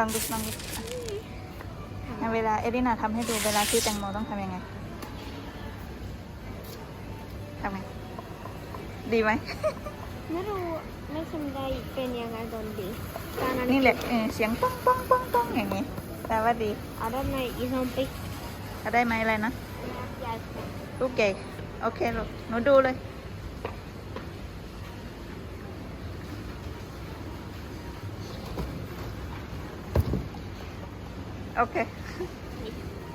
ลองดูลองดูอะเวลาเอลินาทำให้ดูเวลาซื้อแตงโมต้องทำยังไงทำไงดีไหมไม่รู้ไม่สนใจเป็นยังไงตอนดีตอนนั้นนี่แหละเออเสียงป้องป้องป้องป้องอย่างนี้แปลว่าดีอาด้านในอีซอมปิกก็ได้ไหมอะไรนะยายลูกเก๋โอเคลูกหนูดูเลย โอเค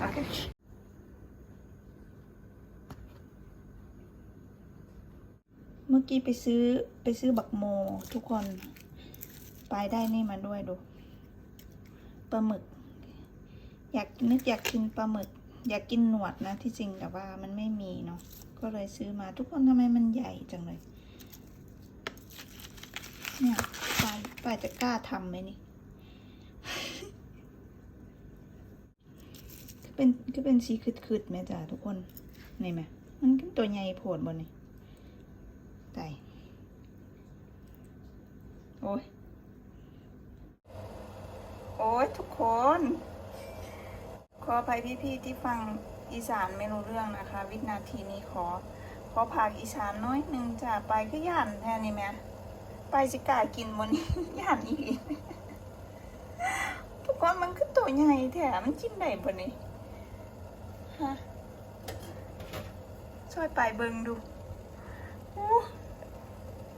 โอเคเมื่อกี้ไปซื้อไปซื้อบักโมทุกคน ไปได้นี่มาด้วยดู ปลาหมึก อยากนึกอยากกินปลาหมึก อยากกินหนวดนะที่จริงแต่ว่ามันไม่มีเนาะ ก็เลยซื้อมาทุกคนทำไมมันใหญ่จังเลย เนี่ยปลายปลายจะกล้าทำไหมนี่ เป็นก็เป็นสีคืดๆไหมจ้ะทุกคนนี่ไหมมันก็ตัวใหญ่โผดบนนี่ไตโอ้ยโอ้ยทุกคน ขออภัยพี่ๆที่ฟังอีสานไม่รู้เรื่องนะคะ วินาทีนี้ขอ ขอพากอีสานน้อยหนึ่งจ้ะไปก็ย่านแทนนี่แม่ไปสิกากินบนนี้ย่านอีกทุกคนมันคือตัวใหญ่แถมมันกินได้บนนี้ ฮะช่วยไปเบิงดูโอ้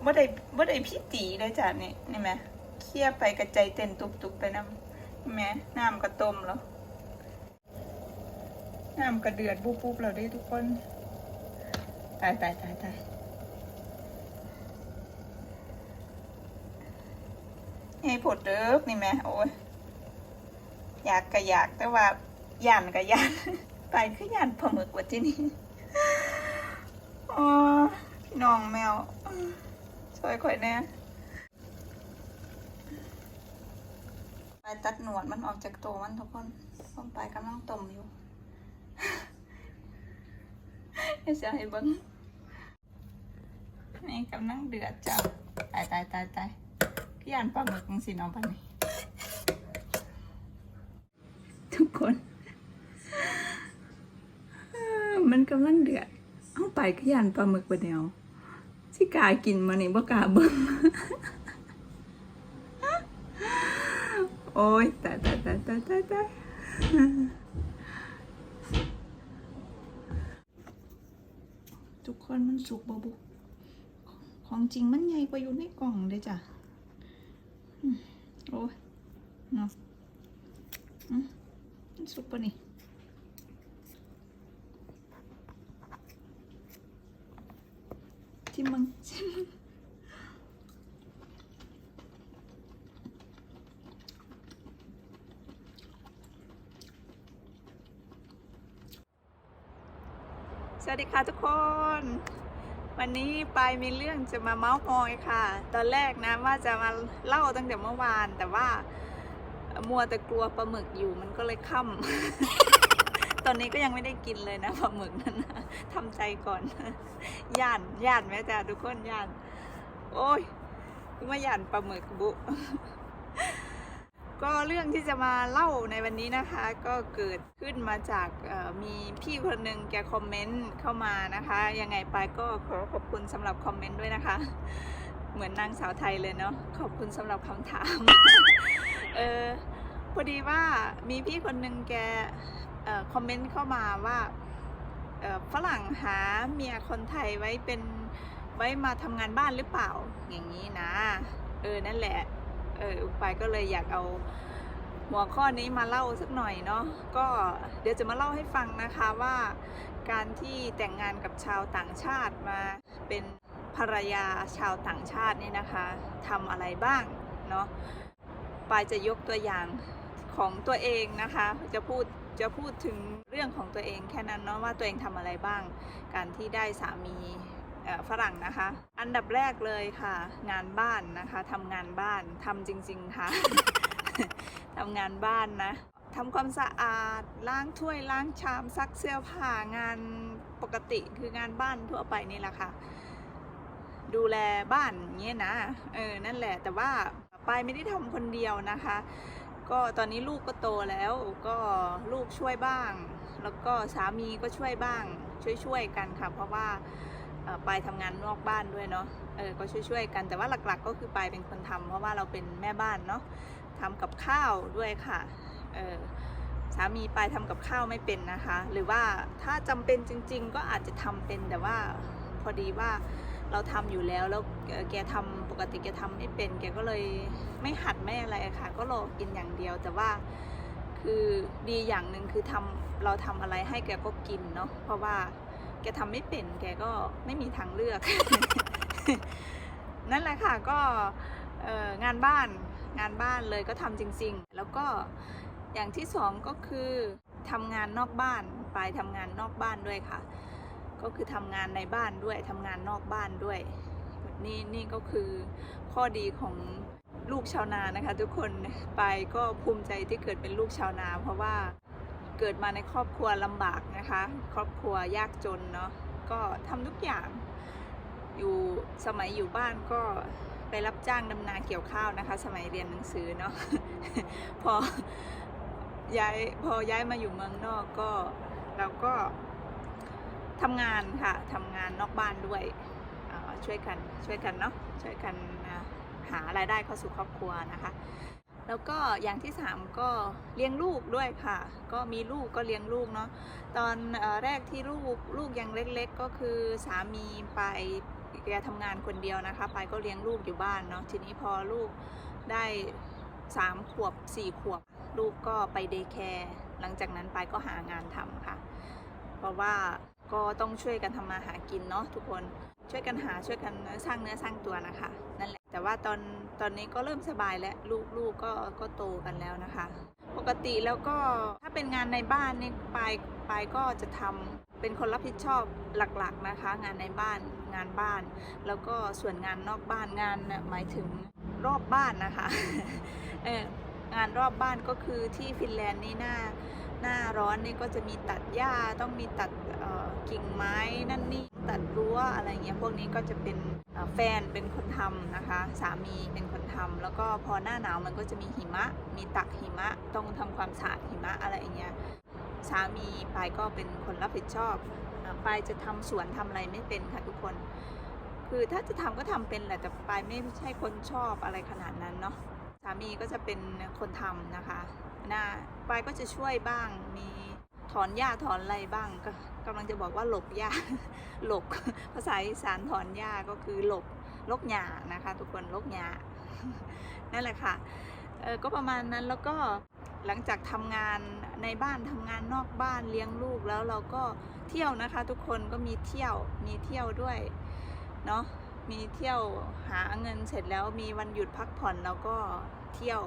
บ่ได้บ่ได้พี่ตีเลยจ้ะนี่นี่แม่เคลียร์ไปกระใจเต้นตุบๆไปน้ำนี่แม่น้ำก็ต้มแล้วน้ำกระเดือดปุ๊บปุ๊บเราได้ทุกคนตายตายตายตายให้ผดเด้อนี่แม่โอ้ยอยากกะอยากแต่ว่าย่านกะย่าน ไปคือย่านปลาหมึกว่าที่นี่อ๋อพี่น้องแมว ช่วยข่อยแน่ไปตัดหนวดมันออกจากตัวมันทุกคนผมไปกำลังต้มอยู่เดี๋ยให้เบิ้งนี่กำลังเดือดจ้ะตายตายตายตายพี่อ่านปลาหมึกจังสิน้องปันนี่ทุกคนเอ่อ มันกำลังเดือดเอาไปขยันปลาหมึกไปเดียวที่กากินมานี่บ่กาเบิ้งโอ้ยตายตายตายตายตายตายทุกคนมันสุกบบุของจริงมันใหญ่กว่าอยู่ในกล่องเลยจ้ะโอ้ยเนาะอืมมันสุกปะนี่ ที่มึงที่มึงสวัสดีค่ะทุกคน วันนี้ไปายมีเรื่องจะมาเมาส์มอยค่ะ ตอนแรกนะว่าจะมาเล่าตั้งแต่เมื่อวาน แต่ว่ามัวแต่กลัวปลาหมึกอยู่มันก็เลยค่ำ ตอนนี้ก็ยังไม่ได้กินเลยนะปลาหมึกนั้นนะทำใจก่อนย่านย่านแม่จ้ะทุกคนย่าน โอ้ยมาย่านปลาหมึกบุ ก็เรื่องที่จะมาเล่าในวันนี้นะคะ ก็เกิดขึ้นมาจากมีพี่คนหนึ่งแกคอมเมนต์เข้ามานะคะ ยังไงไปก็ขอขอบคุณสำหรับคอมเมนต์ด้วยนะคะ เหมือนนางสาวไทยเลยเนาะขอบคุณสำหรับคำถาม เออพอดีว่ามีพี่คนหนึ่งแก คอมเมนต์เข้ามาว่าฝรั่งหาเมียคนไทยไว้เป็นไว้มาทำงานบ้านหรือเปล่าอย่างนี้นะ เออนั่นแหละ เอออุปายก็เลยอยากเอาหัวข้อนี้มาเล่าสักหน่อยเนาะก็เดี๋ยวจะมาเล่าให้ฟังนะคะว่า การที่แต่งงานกับชาวต่างชาติมาเป็นภรรยาชาวต่างชาตินี่นะคะทำอะไรบ้างเนาะปายจะยกตัวอย่างของตัวเองนะคะ จะพูด จะพูดถึงเรื่องของตัวเองแค่นั้นเนาะว่าตัวเองทำอะไรบ้าง การที่ได้สามีฝรั่งนะคะ อันดับแรกเลยค่ะ งานบ้านนะคะทำงานบ้านทำจริง ๆค่ะทำงานบ้านนะทำความสะอาดล้างถ้วยล้างชามซักเสื้อผ้างานปกติคืองานบ้านทั่วไปนี่แหละค่ะ ดูแลบ้านเงี้ยนะเออนั่นแหละแต่ว่าปายไม่ได้ทำคนเดียวนะคะ ก็ตอนนี้ลูกก็โตแล้วก็ลูกช่วยบ้าง แล้วก็สามีก็ช่วยบ้าง ช่วยๆกันค่ะ เพราะว่าเอ่อปายทำงานนอกบ้านด้วยเนาะเออก็ช่วยๆกันแต่ว่าหลักๆ ก็คือปายเป็นคนทำเพราะว่าเราเป็นแม่บ้านเนาะทำกับข้าวด้วยค่ะเออสามีปายทำกับข้าวไม่เป็นนะคะ หรือว่าถ้าจำเป็นจริง ๆ ก็อาจจะทำเป็นแต่ว่าพอดีว่า เราทำอยู่แล้วแล้วแกทำปกติแกทำไม่เป็น แกก็เลยไม่หัดไม่อะไรค่ะ ก็รอกินอย่างเดียว แต่ว่าคือดีอย่างหนึ่งคือทำเราทำอะไรให้แกก็กินเนาะเพราะว่าแกทำไม่เป็น แกก็ไม่มีทางเลือก นั่นแหละค่ะก็งานบ้านงานบ้านเลยก็ทำจริง ๆ แล้วก็อย่างที่สองก็คือทำงานนอกบ้านไปทำงานนอกบ้านด้วยค่ะ ก็คือทำงานในบ้านด้วยทำงานนอกบ้านด้วยนี่นี่ก็คือข้อดีของลูกชาวนานะคะ ทุกคนไปก็ภูมิใจที่เกิดเป็นลูกชาวนา เพราะว่าเกิดมาในครอบครัวลำบากนะคะ ครอบครัวยากจนเนาะก็ทำทุกอย่างอยู่สมัยอยู่บ้านก็ไปรับจ้างดำนาเกี่ยวข้าวนะคะ สมัยเรียนหนังสือเนาะพอย้ายพอย้ายมาอยู่เมืองนอกก็เราก็ ทำงานค่ะทำงานนอกบ้านด้วยช่วยกันช่วยกันเนาะช่วยกันหารายได้เข้าสู่ครอบครัวนะคะ แล้วก็อย่างที่สามก็เลี้ยงลูกด้วยค่ะ ก็มีลูกก็เลี้ยงลูกเนาะตอนแรกที่ลูกลูกยังเล็ก ๆ ก็คือสามีไปแกทำงานคนเดียวนะคะ ไปก็เลี้ยงลูกอยู่บ้านเนาะทีนี้พอลูกได้สามขวบสี่ขวบ ลูกก็ไปเดย์แคร์หลังจากนั้นไปก็หางานทำค่ะ เพราะว่า ก็ต้องช่วยกันทำมาหากินเนาะทุกคนช่วยกันหาช่วยกันสร้างเนื้อสร้างตัวนะคะนั่นแหละแต่ว่าตอนตอนนี้ก็เริ่มสบายแล้วลูกลูกก็ก็โตกันแล้วนะคะ ปกติแล้วก็ถ้าเป็นงานในบ้านนี่ปายปายก็จะทำเป็นคนรับผิดชอบหลักๆนะคะ งานในบ้านงานบ้าน แล้วก็ส่วนงานนอกบ้านงานน่ะหมายถึงรอบบ้านนะคะเอองานรอบบ้านก็คือที่ฟินแลนด์นี่น้า หน้าร้อนนี่ก็จะมีตัดหญ้าต้องมีตัดกิ่งไม้นั่นนี่ตัดรั้วอะไรเงี้ยพวกนี้ก็จะเป็นแฟนเป็นคนทำนะคะ สามีเป็นคนทำแล้วก็พอหน้าหนาวมันก็จะมีหิมะ มีตักหิมะ ต้องทำความสะอาดหิมะอะไรเงี้ยสามีปายก็เป็นคนรับผิดชอบปายจะทำสวนทำอะไรไม่เป็นค่ะทุกคน คือถ้าจะทำก็ทำเป็นแหละแต่ปายไม่ใช่คนชอบอะไรขนาดนั้นเนาะ สามีก็จะเป็นคนทำนะคะนะปายก็จะช่วยบ้าง มีถอนหญ้าถอนอะไรบ้างก็กำลังจะบอกว่าหลบหญ้าหลบภาษาอีสานถอนหญ้าก็คือหลบลกหญ้านะคะ ทุกคนลกหญ้านั่นแหละค่ะเออก็ประมาณนั้นแล้วก็หลังจากทำงานในบ้านทำงานนอกบ้านเลี้ยงลูกแล้วเราก็เที่ยวนะคะ ทุกคนก็มีเที่ยวมีเที่ยวด้วยเนาะ มีเที่ยวหาเงินเสร็จแล้วมีวันหยุดพักผ่อนแล้วก็เที่ยว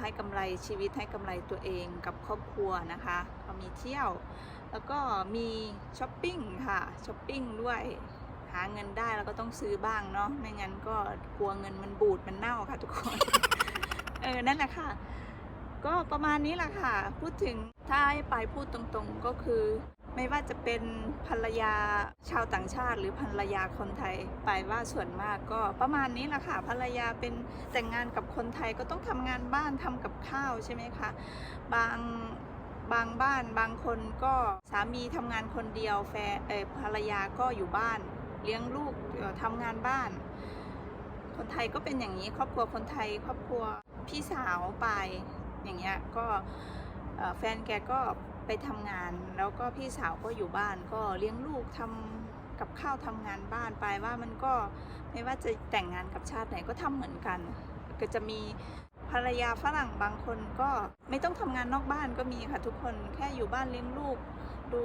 ให้กำไรชีวิตให้กำไรตัวเองกับครอบครัวนะคะก็มีเที่ยว แล้วก็มีช้อปปิ้งค่ะช้อปปิ้งด้วยหาเงินได้แล้วก็ต้องซื้อบ้างเนาะไม่งั้นก็กลัวเงินมันบูดมันเน่าค่ะทุกคนเออนั่นแหละค่ะ ก็ประมาณนี้แหละค่ะ พูดถึงถ้าให้ไปพูดตรงๆก็คือ ไม่ว่าจะเป็นภรรยาชาวต่างชาติ หรือภรรยาคนไทยไปว่าส่วนมากก็ประมาณนี้แหละค่ะภรรยาเป็นแต่งงานกับคนไทยก็ต้องทำงานบ้านทำกับข้าวใช่ไหมคะบางบางบ้านบางคนก็สามีทำงานคนเดียวแฟนเออภรรยาก็อยู่บ้าน เลี้ยงลูกเอ่อทำงานบ้าน คนไทยก็เป็นอย่างนี้ครอบครัวคนไทย ครอบครัวพี่สาวไปอย่างเงี้ยก็แฟนแกก็ ไปทำงาน แล้วก็พี่สาวก็อยู่บ้านก็เลี้ยงลูกทำกับข้าวทำงานบ้านไปว่ามันก็ไม่ว่าจะแต่งงานกับชาติไหนก็ทำเหมือนกัน ก็จะมีภรรยาฝรั่งบางคนก็ไม่ต้องทำงานนอกบ้านก็มีค่ะทุกคนแค่อยู่บ้านเลี้ยงลูก ดู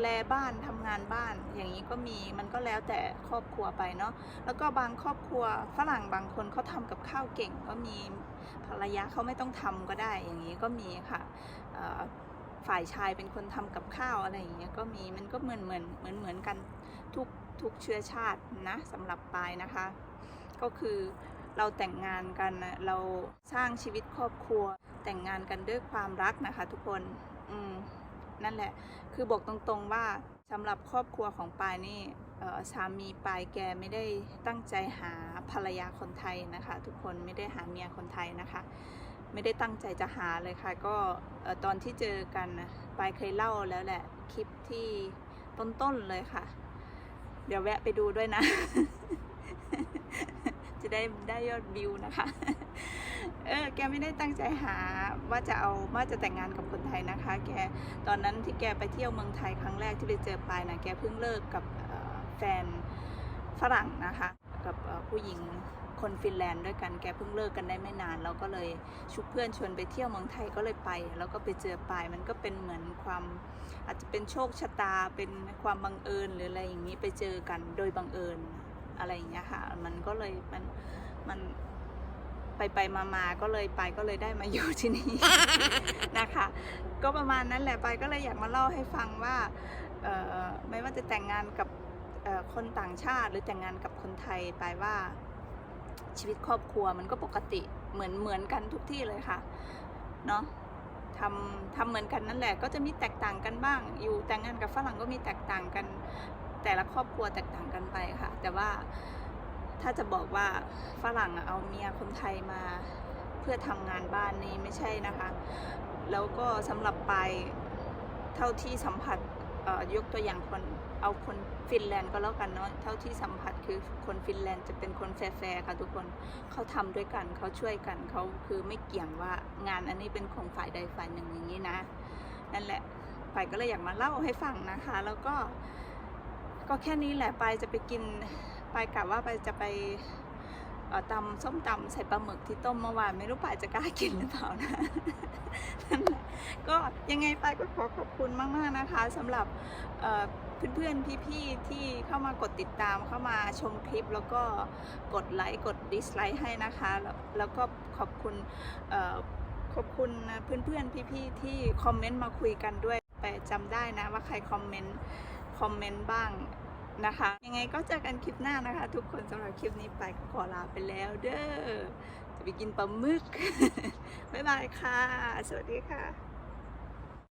แลบ้านทำงานบ้าน อย่างนี้ก็มีมันก็แล้วแต่ครอบครัวไปเนาะแล้วก็บางครอบครัวฝรั่งบางคนเขาทำกับข้าวเก่งก็มีภรรยาเขาไม่ต้องทำก็ได้อย่างนี้ก็มีค่ะ ฝ่ายชายเป็นคนทำกับข้าวอะไรอย่างเงี้ยก็มีมันก็เหมือนเหมือนเหมือนเหมือนกันทุกทุกเชื้อชาตินะสำหรับปายนะคะ ก็คือเราแต่งงานกันนะเราสร้างชีวิตครอบครัว แต่งงานกันด้วยความรักนะคะ ทุกคนอืมนั่นแหละ คือบอกตรงๆว่าสำหรับครอบครัวของปายนี่สามีปายแกไม่ได้ตั้งใจหาภรรยาคนไทยนะคะ ทุกคนไม่ได้หาเมียคนไทยนะคะ ไม่ได้ตั้งใจจะหาเลยค่ะ ก็ตอนที่เจอกันปายเคยเล่าแล้วแหละคลิปที่ต้นๆเลยค่ะ เดี๋ยวแวะไปดูด้วยนะ จะได้ได้ยอดวิวนะคะ เออแกไม่ได้ตั้งใจหาว่าจะเอาว่าจะแต่งงานกับคนไทยนะคะ แกตอนนั้นที่แกไปเที่ยวเมืองไทยครั้งแรกที่ไปเจอปายนะแกเพิ่งเลิกกับแฟนฝรั่งนะคะ กับผู้หญิง คนฟินแลนด์ด้วยกันแกเพิ่งเลิกกันได้ไม่นานเราก็เลยชุบเพื่อนชวนไปเที่ยวเมืองไทยก็เลยไป แล้วก็ไปเจอปายมันก็เป็นเหมือนความอาจจะเป็นโชคชะตาเป็นความบังเอิญหรืออะไรอย่างนี้ไปเจอกันโดยบังเอิญอะไรอย่างเงี้ยค่ะมันก็เลยมันมันไปไปมามาก็เลยไปก็เลยได้มาอยู่ที่นี่นะคะ ก็ประมาณนั้นแหละไปก็เลยอยากมาเล่าให้ฟังว่าไม่ว่าจะแต่งงานกับคนต่างชาติหรือแต่งงานกับคนไทยไปว่า ชีวิตครอบครัวมันก็ปกติเหมือนเหมือนกันทุกที่เลยค่ะเนาะทำทำเหมือนกันนั่นแหละ ก็จะมีแตกต่างกันบ้าง อยู่แต่งงานกับฝรั่งก็มีแตกต่างกัน แต่ละครอบครัวแตกต่างกันไปค่ะ แต่ว่าถ้าจะบอกว่าฝรั่งเอาเมียคนไทยมาเพื่อทำงานบ้านนี่ไม่ใช่นะคะ แล้วก็สำหรับไปเท่าที่สัมผัส ยกตัวอย่างคนเอาคนฟินแลนด์ก็แล้วกันเนาะเท่าที่สัมผัสคือคนฟินแลนด์จะเป็นคนแฟร์ๆค่ะทุกคนเขาทำด้วยกันเขาช่วยกันเขาคือไม่เกี่ยงว่างานอันนี้เป็นของฝ่ายใดฝ่ายหนึ่งอย่างนี้นะนั่นแหละไปายก็เลยอยากมาเล่าให้ฟังนะคะ แล้วก็ก็แค่นี้แหละไปจะไปกินไปกะว่าไปจะไป ตำส้มตำใส่ปลาหมึกที่ต้มเมื่อวานไม่รู้ปายจะกล้ากินหรือเปล่านะก็ยังไงไปายก็ขอขอบคุณมากๆนะคะสำหรับเพื่อนๆพี่ๆที่เข้ามากดติดตามเข้ามาชมคลิป แล้วก็กดไลค์กดดิสไลค์ให้นะคะ แล้วก็ขอบคุณอขอบคุณเพื่อนๆพี่ๆที่คอมเมนต์มาคุยกันด้วยไปจำได้นะว่าใครคอมเมนต์คอมเมนต์บ้าง นะคะ ยังไงก็เจอกันคลิปหน้านะคะ ทุกคนสำหรับคลิปนี้ไปก็ขอลาไปแล้วเด้อจะไปกินปลาหมึก บ๊ายบายค่ะ สวัสดีค่ะ